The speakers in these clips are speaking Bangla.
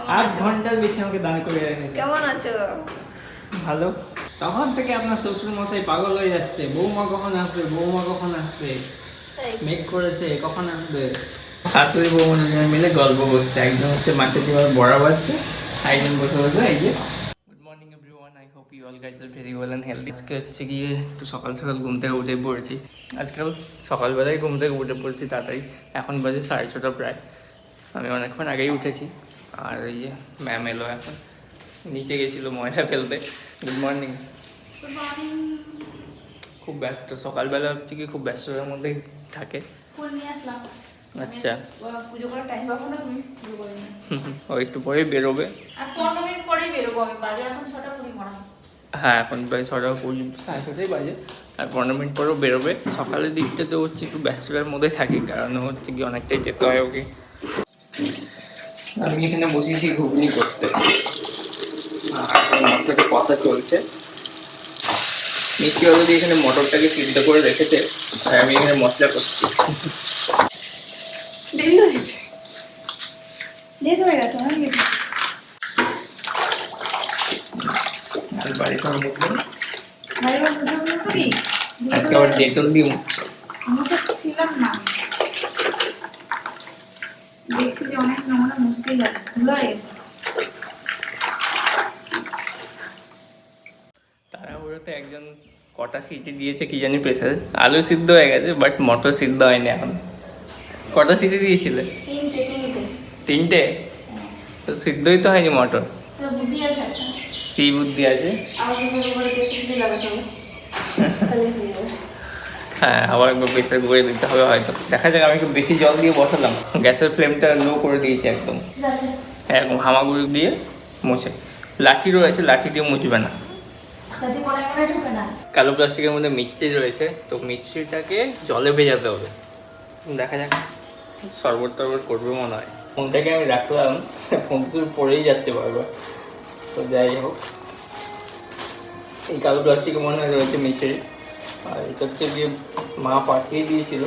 আছো? ঘণ্টার বেশি আমাকে দাঁড় করে রেখেছে। কেমন আছো? ভালো। তখন থেকে আপনার শ্বশুর মশাই পাগল হয়ে যাচ্ছে। বৌমা কখন আসবে? বৌমা কখন আসবে? মেঘ করেছে কখন আসবে? শাশুড়ি বৌমা দুজনে মিলে গল্প করছে। একজন হচ্ছে মাছের ডিমার বড়া বাচ্ছে একজন বসে বসে এই যে। Good morning everyone I hope you all guys are very well and healthy আজকে হচ্ছে গিয়ে একটু সকাল সকাল ঘুম থেকে উঠে পড়েছি। আজকাল সকালবেলায় ঘুম থেকে উঠে পড়েছি তাড়াতাড়ি। এখন বাজে সাড়ে ছটা প্রায়। আমি অনেকক্ষণ আগেই উঠেছি। আর এই যে ম্যাম এলো এখন। নিচে গেছিল ময়লা ফেলতে। গুড মর্নিং খুব ব্যস্ত। সকালবেলা হচ্ছে কি খুব ব্যস্ততার মধ্যেই থাকে। আচ্ছা। ও একটু পরে বেরোবে। হ্যাঁ। এখন প্রায় ছটা কুড়ি সাড়ে ছটাই বাজে। আর পনেরো মিনিট পরেও বেরোবে। সকালের দিকটা তো হচ্ছে একটু ব্যস্ততার মধ্যে থাকি কারণ হচ্ছে কি অনেকটাই যেতে হয় ওকে। আমি এখানে বসেছি ঘুগনি করতে। মশলাটা কথা চলছে। মিষ্টি অলরেডি এখানে মটরটাকে সিদ্ধ করে রেখেছে আর আমি এখানে মশলা করছি। আর বাড়িতে আমি মুখলাম ভাই এবার পুজো করব কি আজকে আবার ডেটল দিয়ে ছিলাম না দেখছি যে অনেক নোংরা মুশকিল আছে ধুলো হয়ে গেছে। তাড়াহুড়োতে একজন কটা সিটি দিয়েছে কি জানি প্রেসারে আলু সিদ্ধ হয়ে গেছে বাট মটর সিদ্ধ হয়নি এখন। কটা সিটি দিয়েছিলে? তিনটে সিদ্ধই তো হয়নি মটর। কি বুদ্ধি আছে? হয়ে হ্যাঁ আবার একবার প্রেসার করে দিতে হবে হয়তো। দেখা যাক আমি একটু বেশি জল দিয়ে বসালাম। গ্যাসের ফ্লেমটা লো করে দিয়েছি একদম। আছে। এরকম হামাগুড়ি দিয়ে মুছে। লাঠি রয়েছে লাঠি দিয়ে মুছবে না। কালো প্লাস্টিকের মধ্যে মিষ্টি রয়েছে তো মিষ্টিটাকে জলে ভেজাতে হবে। দেখা যাক শরবত টরবত করবে মনে হয়। ফোনটাকে আমি রাখলাম ফোন তো পড়েই যাচ্ছে বারবার। তো যাই হোক এই কালো প্লাস্টিকে মনে হয় রয়েছে মিষ্টি। আর এটা হচ্ছে গিয়ে মা পাঠিয়ে দিয়েছিল।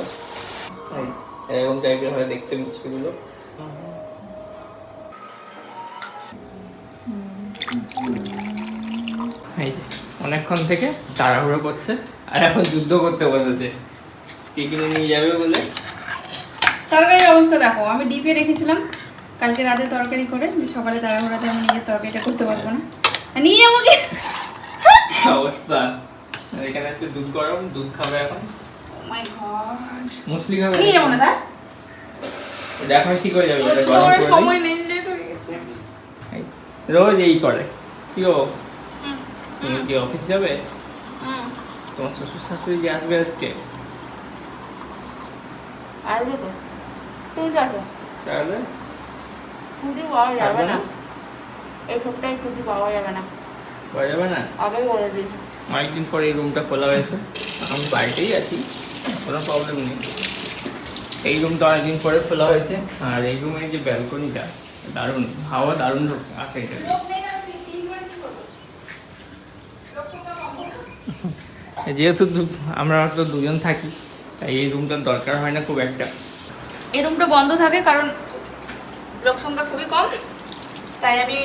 এরকম টাইপের হয় দেখতে মিষ্টিগুলো এই যে অনেকক্ষণ থেকে তাড়াহুড়ো করছে আর এখন যুদ্ধ করতে বসেছে। কি কিনে নিয়ে যাবে বলে? তরকারির অবস্থা দেখো আমি ডিপে রেখেছিলাম কালকে রাতে তরকারি করে যে সকালে তাড়াহুড়াতে আমি নিজের তরকারিটা করতে পারব না। নিয়ে যাব কি? অবস্থা। এখানে হচ্ছে দুধ গরম দুধ খাবে এখন। মাই গড মুসলি খাবে? নিয়ে যাব না দা এখন ঠিক হয়ে যাবে গরম করে সময় নেই লেট হয়ে গেছে। রোজ এই করে। কি ও তুমি কি অফিস যাবে? তোমার শ্বশুর শাশুড়ি যে আসবে আজকে? আসবে তো। তাহলে? ছুটি পাওয়া যাবে না? এই সপ্তাহে ছুটি পাওয়া যাবে না। করা যাবে না? আগেই বলে দিয়েছি। অনেকদিন পরে এই রুমটা খোলা হয়েছে। আমি বাড়িতেই আছি, কোনো প্রবলেম নেই। এই রুমটা অনেকদিন পরে খোলা হয়েছে, আর এই রুমের যে ব্যালকনিটা দারুণ, হাওয়া দারুণ আছে এটা? যেহেতু আমরা তো দুজন থাকি, তাই এই রুমটার দরকার হয় না খুব একটা। এই রুমটা বন্ধ থাকে কারণ লোক সংখ্যা খুবই কম, তাই আমি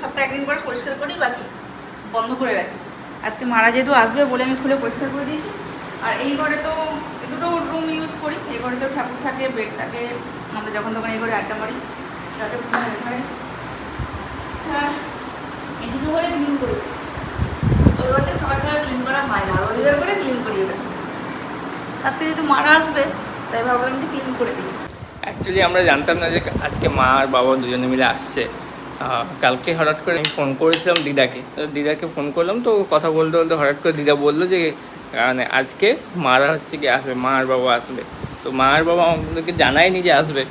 সপ্তাহে একদিন করে পরিষ্কার করি, বাকি বন্ধ করে রাখি। আজকে মারা যেহেতু আসবে বলে আমি খুলে পরিষ্কার করে দিয়েছি। আর এই ঘরে তো দুটো রুম ইউজ করি। এই ঘরে তো ঠাকুর থাকে বেড থাকে। আমরা যখন তখন এই ঘরে আড্ডা মারি। ঘরে। হ্যাঁ এই দুটো ঘরে ক্লিন করি। ওই ঘরটা সকালবেলা ক্লিন করা হয় না। আর রবিবার করে ক্লিন করি ওটা। আজকে যেহেতু মারা আসবে, তাই ভাবলাম যে ক্লিন করে দিই। অ্যাকচুয়ালি আমরা জানতাম না যে আজকে মা আর বাবা দুজনে মিলে আসছে। কালকে হঠাৎ করে আমি ফোন করেছিলাম দিদাকে। তো দিদাকে ফোন করলাম তো কথা বলতে বলতে হঠাৎ করে দিদা বলল যে মানে আজকে মারা হচ্ছে কি আসবে মা আর বাবা আসবে। তো মা আর বাবা আমাদেরকে জানায়নি যে আসবে।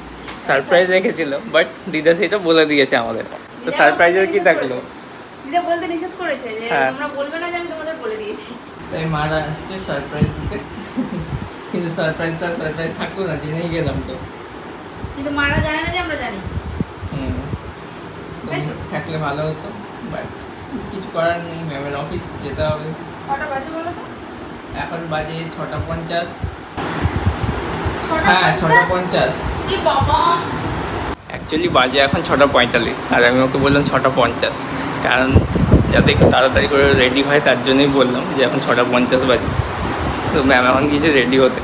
সারপ্রাইজ রেখেছিল বাট দিদা সেটা বলে দিয়েছে আমাদের। তো সারপ্রাইজের কি থাকল? দিদা বলতে নিষেধ করেছে যে হ্যাঁ। তোমরা বলবে না যে আমি তোমাদের বলে দিয়েছি। তাই মারা আসছে সারপ্রাইজ দিতে। কিন্তু সারপ্রাইজটা সারপ্রাইজ থাকল না জেনেই গেলাম তো। কিন্তু মারা জানে না যে আমরা জানি। তো? তুমি থাকলে ভালো হতো বাট কিছু করার নেই ম্যামের অফিস যেতে হবে। কটা বাজে বলো তো? এখন বাজে ছটা পঞ্চাশ। ছটা হ্যাঁ ছটা পঞ্চাশ? পঞ্চাশ। বাবা। অ্যাকচুয়ালি বাজে এখন ছটা পঁয়তাল্লিশ আর আমি ওকে বললাম ছটা পঞ্চাশ। কারণ যাতে একটু তাড়াতাড়ি করে রেডি হয় তার জন্যই বললাম যে এখন ছটা পঞ্চাশ বাজে। তো ম্যাম এখন গিয়েছে রেডি হতে।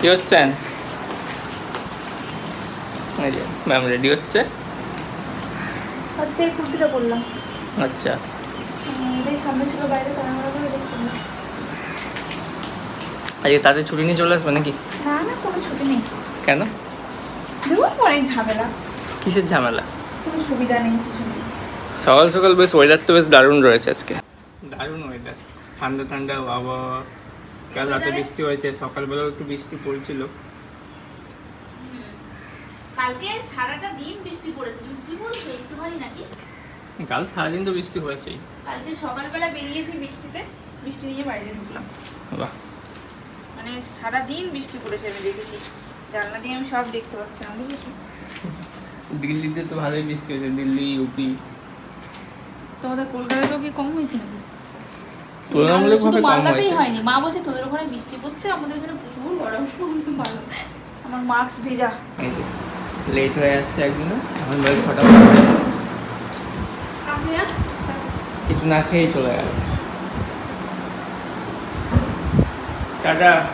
কী হচ্ছেন এই যে ম্যাম রেডি হচ্ছে? আজকে এই কুর্তিটা পরলাম। আচ্ছা। এটাই সামনে ছিল বাইরে ক্যামেরা করে দেখলাম আজকে তাদের ছুটি নিয়ে চলে আসবে নাকি? না না কোনো ছুটি নেই। কেন? দেখুন অনেক ঝামেলা। কিসের ঝামেলা? কোনো সুবিধা নেই কিছু নেই। সকাল সকাল বেশ ওয়েদারটা বেশ দারুণ রয়েছে আজকে। দারুণ ওয়েদার ঠান্ডা ঠান্ডা আবহাওয়া। কাল রাতে বৃষ্টি হয়েছে সকালবেলাও একটু বৃষ্টি পড়ছিল। কালকে সারাটা দিন বৃষ্টি পড়েছে। তুমি কি বলছো? একটুখানি নাকি? কাল সারাদিন তো বৃষ্টি হয়েছেই। কালকে সকালবেলা বেরিয়েছি বৃষ্টিতে। বৃষ্টি নিয়ে বাড়িতে ঢুকলাম। বাহ। মানে সারা দিন বৃষ্টি পড়েছে আমি দেখেছি। জানলা দিয়ে আমি সব দেখতে পাচ্ছিলাম বুঝেছ? দিল্লিতে তো ভালোই বৃষ্টি হয়েছে দিল্লি ইউপি তোমাদের কলকাতাতেও কি কম হয়েছে নাকি? তুলনামূলকভাবে কম মালদাতেই হয়েছে। হয়নি। মা বলছে তোদের ওখানে বৃষ্টি পড়ছে আমাদের এখানে প্রচুর গরম। আমার মাস্ক ভেজা। লেট হয়ে যাচ্ছে একদিনও। এখন বেলা ছটা কিছু না খেয়েই চলে গেল। টাটা।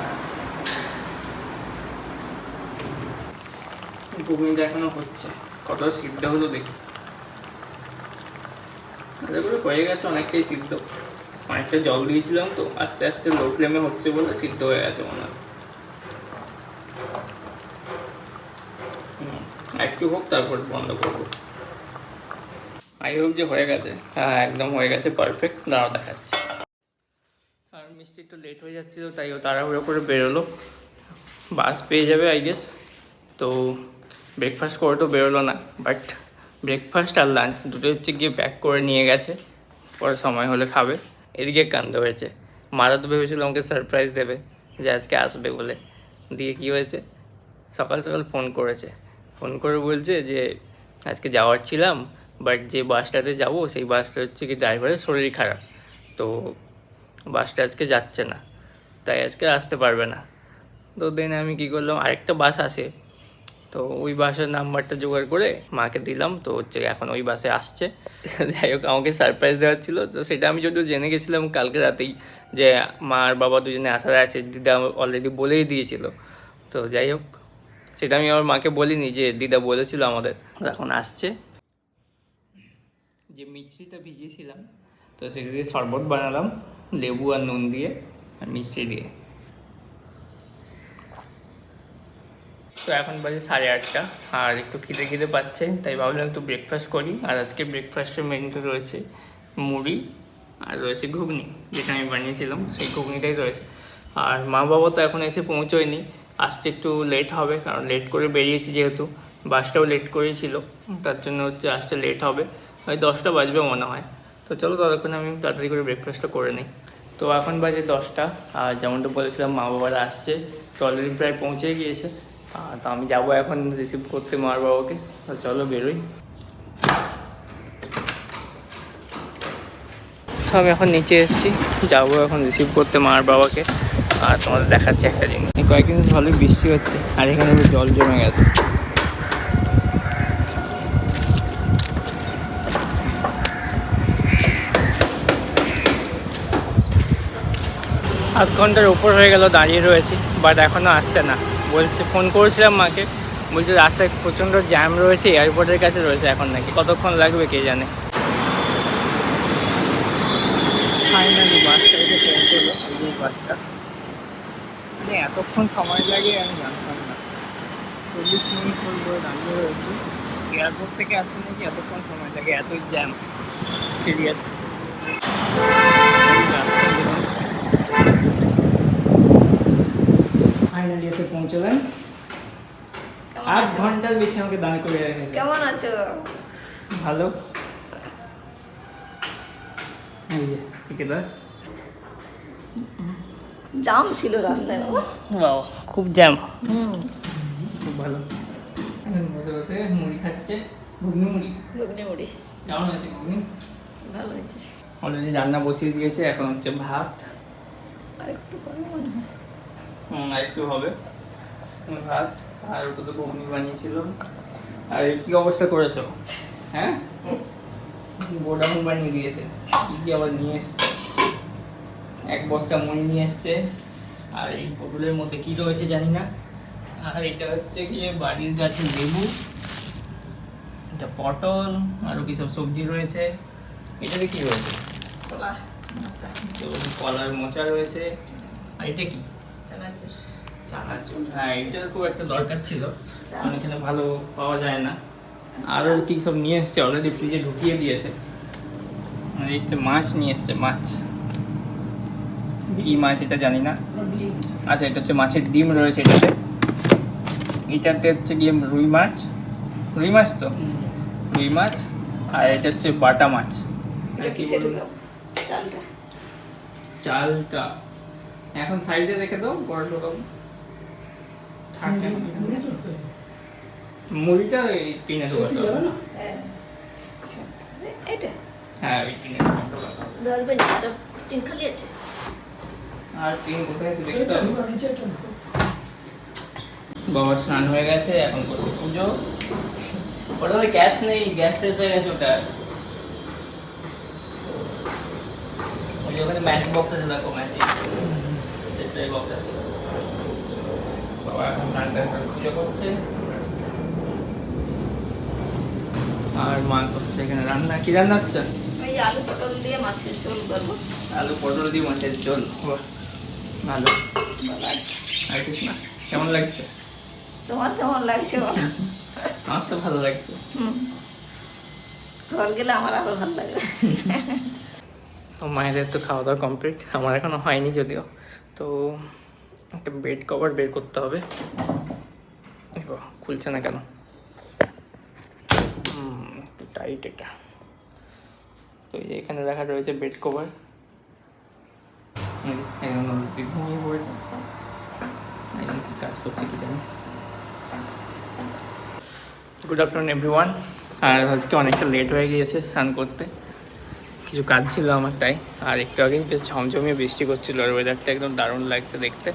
ঘুগনিটা এখনও হচ্ছে। কত সিদ্ধ হলো দেখি। করে হয়ে গেছে, অনেকটাই সিদ্ধ। অনেকটা জল দিয়েছিলাম তো, আস্তে আস্তে লো ফ্লেমে হচ্ছে বলে সিদ্ধ হয়ে গেছে মনে হয় হুম, একটু হোক, তারপর বন্ধ করব। আই হোপ যে হয়ে গেছে। হ্যাঁ একদম হয়ে গেছে পারফেক্ট দাঁড়াও, দেখাচ্ছি। আর মিষ্টি একটু লেট হয়ে যাচ্ছিল, তাই ও তাড়াহুড়ো করে বেরোলো। বাস পেয়ে যাবে আই গেস তো ব্রেকফাস্ট করে তো বেরোলো না বাট ব্রেকফাস্ট আর লাঞ্চ দুটো হচ্ছে গিয়ে প্যাক করে নিয়ে গেছে। পরে সময় হলে খাবে। এদিকে কান্দ হয়েছে। মারা তো ভেবেছিল আমাকে সারপ্রাইজ দেবে যে আজকে আসবে বলে। দিয়ে কি হয়েছে? সকাল সকাল ফোন করেছে। ফোন করে বলছে যে, আজকে যাওয়ার ছিলাম বাট যে বাসটাতে যাব, সেই বাসটা হচ্ছে কি ড্রাইভারের শরীর খারাপ। তো বাসটা আজকে যাচ্ছে না, তাই আজকে আসতে পারবে না। তো দেন আমি কি করলাম, আরেকটা বাস আসে। তো ওই বাসের নাম্বারটা জোগাড় করে মাকে দিলাম, তো হচ্ছে এখন ওই বাসে আসছে। যাই হোক, আমাকে সারপ্রাইজ দেওয়ার ছিল, তো সেটা আমি যদিও জেনে গেছিলাম কালকে রাতেই যে, মা আর বাবা দুজনে আসার আছে, দিদা অলরেডি বলেই দিয়েছিল। তো যাই হোক সেটা আমি আমার মাকে বলিনি যে দিদা বলেছিল আমাদের। এখন আসছে। যে মিষ্টিটা ভিজিয়েছিলাম, তো সেটা দিয়ে শরবত বানালাম, লেবু আর নুন দিয়ে আর মিষ্টি দিয়ে। তো এখন বাজে সাড়ে আটটা, আর একটু খিদে খিদে পাচ্ছে, তাই ভাবলাম একটু ব্রেকফাস্ট করি। আর আজকে ব্রেকফাস্টের মেনুতে রয়েছে মুড়ি আর রয়েছে ঘুগনি, যেটা আমি বানিয়েছিলাম, সেই ঘুগনিটাই রয়েছে। আর মা বাবা তো এখন এসে পৌঁছোয়নি আসতে একটু লেট হবে, কারণ লেট করে বেরিয়েছি যেহেতু। বাসটাও লেট করেছিল, তার জন্য হচ্ছে আসতে লেট হবে। ওই দশটা বাজবে মনে হয়। তো চলো ততক্ষণ আমি তাড়াতাড়ি করে ব্রেকফাস্টটা করে নিই। তো এখন বাজে দশটা, আর যেমনটা বলেছিলাম, মা বাবারা আসছে। তো অলরেডি প্রায় পৌঁছে গিয়েছে। তো আমি যাব এখন রিসিভ করতে মার বাবাকে। তো চলো বেরোই। আমি এখন নিচে এসেছি। যাব এখন রিসিভ করতে মার বাবাকে। আর তোমাদের দেখাচ্ছি একটা জিনিস। এই কয়েকদিন ভালোই বৃষ্টি হচ্ছে আর এখানে জল জমে গেছে। আধ ঘণ্টার উপর হয়ে গেল দাঁড়িয়ে রয়েছি বাট এখনও আসছে না। বলছে ফোন করেছিলাম মাকে বলছে রাস্তায় প্রচণ্ড জ্যাম রয়েছে এয়ারপোর্টের কাছে রয়েছে এখন নাকি কতক্ষণ লাগবে কে জানে। ফাইনালি বাসটা এসে পৌঁছলো এই বাসটা মানে এতক্ষণ সময় লাগে আমি জানতাম না। চল্লিশ মিনিট ধরে দাঁড়িয়ে রয়েছি। এয়ারপোর্ট থেকে আসতে নাকি এতক্ষণ সময় লাগে এত জ্যাম। সিরিয়াস। ফাইনালি এসে পৌঁছলেন। আধ ঘণ্টার বেশি আমাকে দাঁড় করে রেখেছে কেমন আছো? ভালো। এই যে টিকে দাস জাম ছিল রাস্তায় বাবা। খুব জ্যাম হুম। খুব ভালো। এখন বসে বসে মুড়ি খাচ্ছে ঘুগনি মুড়ি। ঘুগনি মুড়ি। কেমন আছে ঘুগনি? ভালো হয়েছে। অলরেডি রান্না বসিয়ে দিয়েছে এখন হচ্ছে ভাত। আর একটু পরে মনে হয়। হুম আর একটু হবে। ভাত আর ওটা তো ঘুগনি বানিয়েছিল। আর কি অবস্থা করেছ? হ্যাঁ? গোডাউন বানিয়ে দিয়েছে। কি কি আবার নিয়ে এসছে? এক বস্তা মুড়ি নিয়ে এসছে। আর এই পটলের মধ্যে কি রয়েছে জানি না। আর এটা হচ্ছে গিয়ে বাড়ির গাছের লেবু এটা পটল আরও কি সব সবজি রয়েছে। এটাতে কি রয়েছে? কলা। আচ্ছা কলার মোচা রয়েছে। আর এটা কি? চানাচুর। চানাচুর হ্যাঁ এটার খুব একটা দরকার ছিল। কারণ এখানে ভালো পাওয়া যায় না। আরও কি সব নিয়ে এসছে? অলরেডি ফ্রিজে ঢুকিয়ে দিয়েছে। আর এই হচ্ছে মাছ নিয়ে এসছে মাছ। কি মাছ এটা জানি না। আচ্ছা এটা হচ্ছে মাছের ডিম রয়েছে এটাতে। এটাতে হচ্ছে গিয়ে রুই মাছ। রুই মাছ তো? রুই মাছ আর এটা হচ্ছে বাটা মাছ। আর চালটা। এখন সাইডে রেখে দাও থাক এখন। মুড়িটা এই টিনে ঢোকাতে হ্যাঁ এটা হ্যাঁ। ওই টিনে ঢোকাতে হবে ধরবে না টিন খালি আছে? আর টিন কোথায় আছে দেখতে হবে। বাবা স্নান হয়ে গেছে এখন করছে পুজো। ওটা ওই গ্যাস নেই গ্যাস শেষ হয়ে গেছে ওটা। ওই যে ওখানে ম্যাচ বক্স আছে দেখো ম্যাচিং বক্স আছে। বাবা এখন স্নান পুজো করছে। আর মা করছে এখানে রান্না। কি রান্না হচ্ছে? আলু পটল দিয়ে মাছের ঝোল করব। আলু পটল দিয়ে মাছের ঝোল। ভালো। আর কিছু না কেমন লাগছে? তোমার কেমন লাগছে? আমার তো ভালো লাগছে। ঘর গেলে আমার আরও ভালো লাগবে। তো মায়েদের তো খাওয়া দাওয়া কমপ্লিট আমার এখনও হয়নি যদিও। তো একটা বেড কভার বের করতে হবে। দেখো খুলছে না কেন? হুম, একটু টাইট এটা। তো এখানে দেখা রয়েছে বেড কভার কাজ করছে কি জানি গুড আফটারনুন এভরিওয়ান আর আজকে অনেকটা লেট হয়ে গিয়েছে স্নান করতে। কিছু কাজ ছিল আমার, তাই। আর একটু আগেই বেশ ঝমঝমিয়ে বৃষ্টি করছিল আর ওয়েদারটা একদম দারুণ লাগছে দেখতে।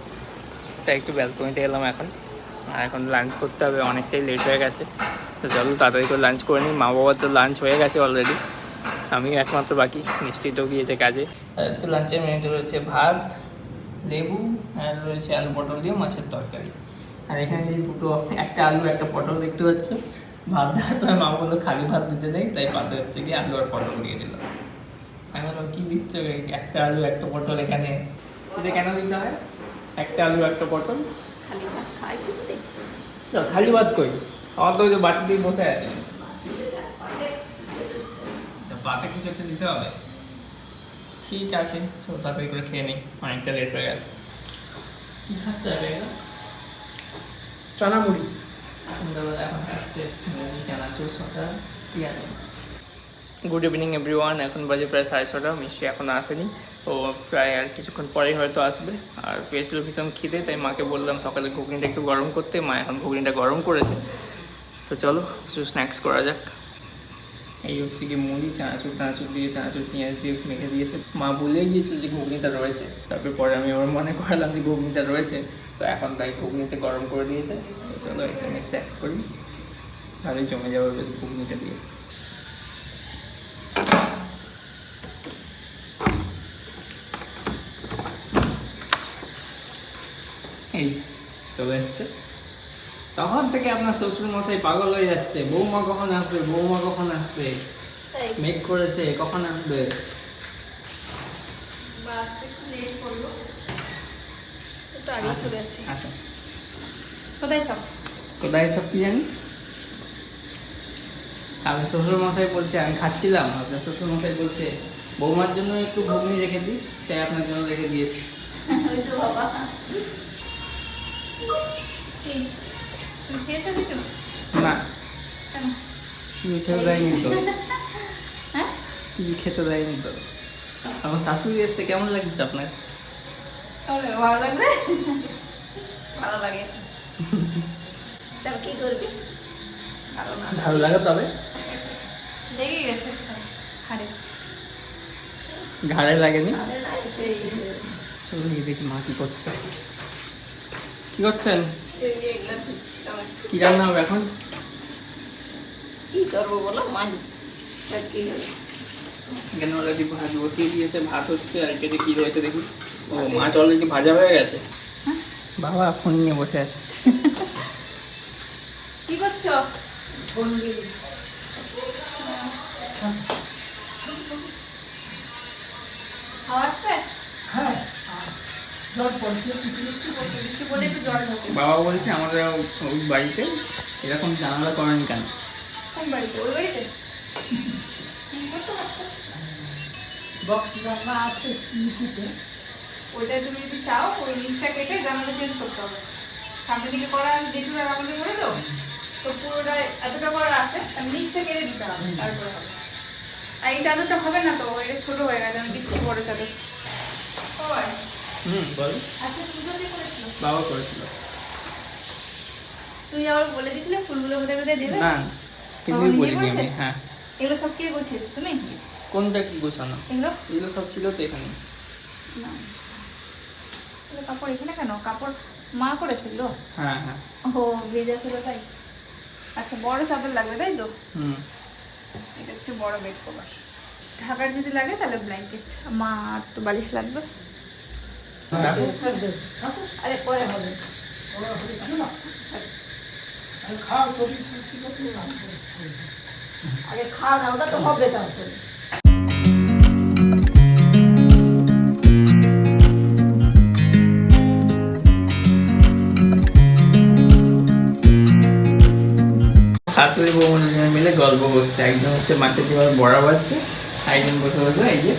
তাই একটু ব্যালকনিতে এলাম এখন। আর এখন লাঞ্চ করতে হবে, অনেকটাই লেট হয়ে গেছে। তো চলো তাড়াতাড়ি করে লাঞ্চ করে নিই। মা বাবার তো লাঞ্চ হয়ে গেছে অলরেডি আমি একমাত্র বাকি মিষ্টি তো গিয়েছে কাজে। আজকে লাঞ্চের মেনুতে রয়েছে ভাত লেবু আর রয়েছে আলু পটল দিয়ে মাছের তরকারি। আর এখানে যে দুটো একটা আলু একটা পটল দেখতে পাচ্ছ। ভাত দেওয়ার সময় মা বলল খালি ভাত দিতে দেয় তাই পাতে হচ্ছে কি আলু আর পটল দিয়ে দিল। আমি বললাম কি দিচ্ছ একটা আলু একটা পটল এখানে। এটা কেন দিতে হয়? একটা আলু একটা পটল? খালি ভাত খাই তো খালি ভাত কই? আমার তো ওই যে বাটি দিয়ে বসে আছে। পাতে কিছু একটা দিতে হবে? ঠিক আছে চলো তাড়াতাড়ি করে খেয়ে নিই অনেকটা লেট হয়ে গেছে। কি খাচ্ছে এটা চানা মুড়ি সন্ধ্যাবেলা এখন খাচ্ছে মুড়ি চানাচুর সটা ঠিক আছে গুড ইভিনিং এভরিওয়ান এখন বাজে প্রায় সাড়ে ছটা মিষ্টি এখনও আসেনি। ও প্রায় আর কিছুক্ষণ পরেই হয়তো আসবে। আর পেয়েছিল ভীষণ খিদে তাই মাকে বললাম সকালে ঘুগনিটা একটু গরম করতে। মা এখন ঘুগনিটা গরম করেছে। তো চলো কিছু স্ন্যাক্স করা যাক। এই হচ্ছে কি মুড়ি, চানাচুর, টানাচুর দিয়ে চাঁচুর পেঁয়াজ দিয়ে মেখে দিয়েছে। মা ভুলে গিয়েছিল যে ঘুগনিটা রয়েছে। তারপরে পরে আমি আমার মনে করালাম যে ঘুগনিটা রয়েছে। তো এখন তাই ঘুগনিতে গরম করে দিয়েছে। তো চলো এটা আমি স্যাক্স করি। ভালোই জমে যাবে বেশ ঘুগনিটা দিয়ে এই যে, চলে এসছে তখন থেকে আপনার শ্বশুর মশাই পাগল হয়ে যাচ্ছে। বৌমা কখন আসবে? বৌমা কখন আসবে? মেঘ করেছে কখন আসবে? আসি। আচ্ছা। কোথায় সব কোথায় সব কি জানি? আপনার শ্বশুর মশাই বলছে আমি খাচ্ছিলাম। আপনার শ্বশুর মশাই বলছে বৌমার জন্য একটু ঘুগনি রেখে দিস তাই আপনার জন্য রেখে দিয়েছি। বাবা। খেয়েছো কিছু? না। কেন? কিছু খেতে দেয়নি তো। হ্যাঁ? কিছু খেতে দেয়নি তো। আমার শাশুড়ি এসছে কেমন লাগছে আপনার? ভালো লাগবে? ভালো লাগে। তাহলে কি করবি? ভালো লাগে। তবে? লেগে গেছে। ঘাড়ে। লাগেনি? আরে না সেই চলো গিয়ে দেখি মা কি করছে। কি করছেন? এই যে কি রান্না হবে এখন? কি করব বলো? মাছ আর কি হবে? এখানে অলরেডি ভাত বসিয়ে দিয়েছে ভাত হচ্ছে আর এটাতে কি রয়েছে দেখি? ও মাছ অলরেডি ভাজা হয়ে গেছে? বাবা ফোন নিয়ে বসে আছে। কি করছ? খাওয়া বাবা বলছে আমাদের ওই বাড়িতে এরকম জানালা করেন কেন? ওইটা তুমি যদি চাও ওই নিচটা কেটে জানালা চেঞ্জ করতে হবে। সামনের দিকে করা দেখবে আর আমাকে করে দাও তো পুরোটা এতটা করা আছে আর নিচটা কেটে দিতে হবে তারপরে হবে। আর এই চাদরটা হবে না তো এটা ছোট হয়ে গেছে আমি দিচ্ছি বড় চাদর। ওই হুম বল। আচ্ছা বাবা করেছিল। তুমি আবার বলে দিয়েছিলে ফুলগুলো কোথায় কোথায় দেবে? না কিছুই বলিনি আমি হ্যাঁ। এগুলো সব কে গুছিয়েছে তুমি? কোনটা কি গোছানো? এগুলো? এগুলো সব ছিল তো এখানে। না। কাপড় এখানে কেন? কাপড় মা করেছিল হ্যাঁ হ্যাঁ। ও ভেজা ছিল তাই। আচ্ছা বড় চাদর লাগবে তাই তো? হুম। এটা হচ্ছে বড় বেড কভার। ঢাকার যদি লাগে তাহলে ব্ল্যাঙ্কেট। মা তো বালিশ লাগবে। আরে, পরে হবে। শাশুড়ি দুজনে মিলে গল্প করছে। একজন হচ্ছে মাছের ডিমার বড়া বাচ্ছে একজন বসে বসে এই যে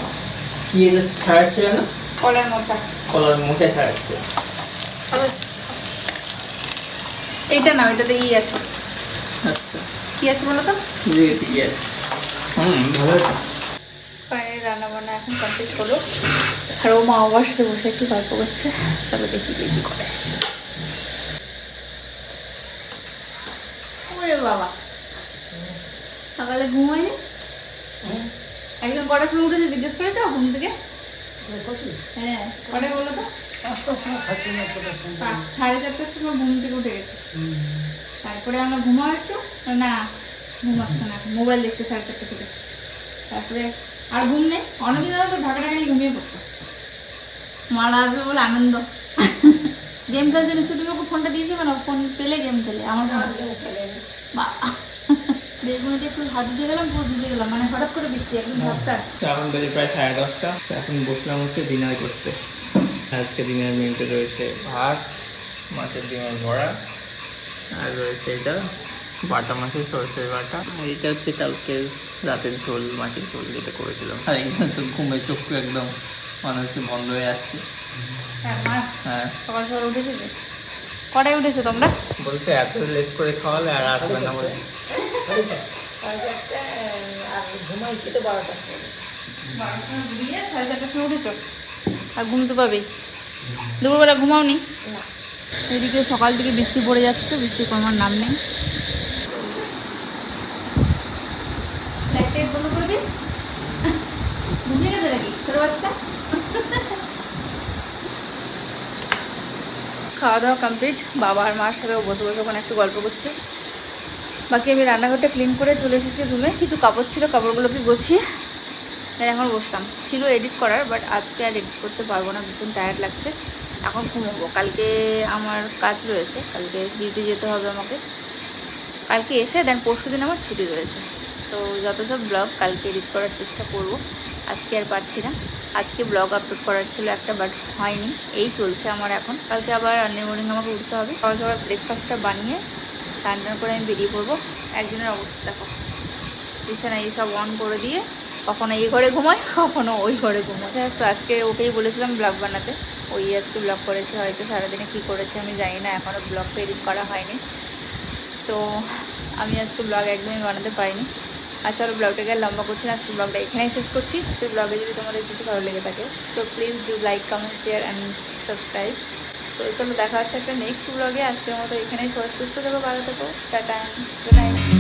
কি এটা ছাড়াচ্ছে না? কলার মোচা। কলার মোচা ছাড়াচ্ছে এইটা না এটাতে ই আছে। আচ্ছা। কি আছে বলো তো? গেছি আছে। হুম ভালো। ফাইনালি রান্না বান্না এখন কমপ্লিট করল আর ও মা বাবার সাথে বসে একটু গল্প করছে। চলো দেখি গিয়ে কি করে। ওরে বাবা। সকালে ঘুম হয়নি? একদম কটার সময় উঠেছে জিজ্ঞেস করেছ ঘুম থেকে? হ্যাঁ। বলো তো? পাঁচটার সময় খাচ্ছি না কটার সময় পাঁচ সাড়ে চারটার সময় ঘুম থেকে উঠে গেছে। তারপরে আমরা ঘুমাও একটু? না ঘুম আসছে না মোবাইল দেখছে সাড়ে চারটে থেকে। তারপরে আর ঘুম নেই? অনেকদিন ধরে তো ঢাকা ঢাকা ঘুমিয়ে পড়তো মারা আসবে বলে আনন্দ। গেম খেলছে নিশ্চয় তুমি ওকে ফোনটা দিয়েছ কেন? ফোন পেলে গেম খেলে। আমার ফোন বা বেগুনিতে একটু হাত দিয়ে গেলাম পুরো ভিজে গেলাম। মানে হঠাৎ করে বৃষ্টি একদম ঝাপটাস এখন বাজে প্রায় সাড়ে দশটা। তো এখন বসলাম হচ্ছে ডিনার করতে। আজকে ডিনার মেনুতে রয়েছে ভাত মাছের ডিমের বড়া আর রয়েছে এটা বাটা মাছের সরষের বাটা। আর এটা হচ্ছে কালকে রাতের ঝোল মাছের ঝোল যেটা করেছিলাম। আর তো ঘুমে চোখ একদম মনে হচ্ছে বন্ধ হয়ে আসছে। হ্যাঁ মা হ্যাঁ। সকাল সকাল উঠেছে কটায় উঠেছো তোমরা? বলছে এত লেট করে খাওয়ালে আর আসবে না বলে। সাড়ে চারটে। আর ঘুমাইছি তো বারোটা। বারোটার সময় ঘুমিয়ে সাড়ে চারটার সময় উঠেছো? আর ঘুম তো পাবেই। দুপুরবেলা ঘুমাওনি? না। এদিকে সকাল থেকে বৃষ্টি পড়ে যাচ্ছে বৃষ্টি কমার নাম নেই। লাইট বন্ধ করে দিই ঘুমিয়ে গেছে নাকি ছোটো বাচ্চা? খাওয়া দাওয়া কমপ্লিট বাবা আর মার সাথেও বসে বসে ওখানে একটু গল্প করছে। বাকি আমি রান্নাঘরটা ক্লিন করে চলে এসেছি রুমে কিছু কাপড় ছিল, কাপড়গুলোকে গুছিয়ে দেন এখন বসলাম। ছিল এডিট করার বাট আজকে আর এডিট করতে পারব না, ভীষণ টায়ার্ড লাগছে। এখন ঘুমোবো। কালকে আমার কাজ রয়েছে, কালকে ডিউটি যেতে হবে আমাকে। কালকে এসে দেন পরশু দিন আমার ছুটি রয়েছে। তো যত সব ব্লগ কালকে এডিট করার চেষ্টা করব, আজকে আর পারছি না। আজকে ব্লগ আপলোড করার ছিল একটা বাট হয়নি। এই চলছে আমার এখন। কালকে আবার আর্লি মর্নিং আমাকে উঠতে হবে। সকাল সকাল ব্রেকফাস্টটা বানিয়ে স্নান টান করে আমি বেরিয়ে পড়ব। একদিনের অবস্থা দেখো। বিছানা এইসব অন করে দিয়ে কখনো এই ঘরে ঘুমায়, কখনো ওই ঘরে ঘুমায়। তো আজকে ওকেই বলেছিলাম ব্লগ বানাতে। ওই আজকে ব্লগ করেছে, হয়তো সারাদিনে কী করেছে আমি জানি না এখনও ব্লগটা এডিট করা হয়নি। তো আমি আজকে ব্লগ একদমই বানাতে পারিনি। আর চলো ব্লগটাকে লম্বা করছি না, আজকে ব্লগটা এখানেই শেষ করছি। তো ব্লগে যদি তোমাদের কিছু ভালো লেগে থাকে so please do like comment share and subscribe so চলো দেখা হচ্ছে একটা নেক্সট ব্লগে আজকের মতো এখানেই সবাই সুস্থ থেকো, ভালো থেকো। Tata good night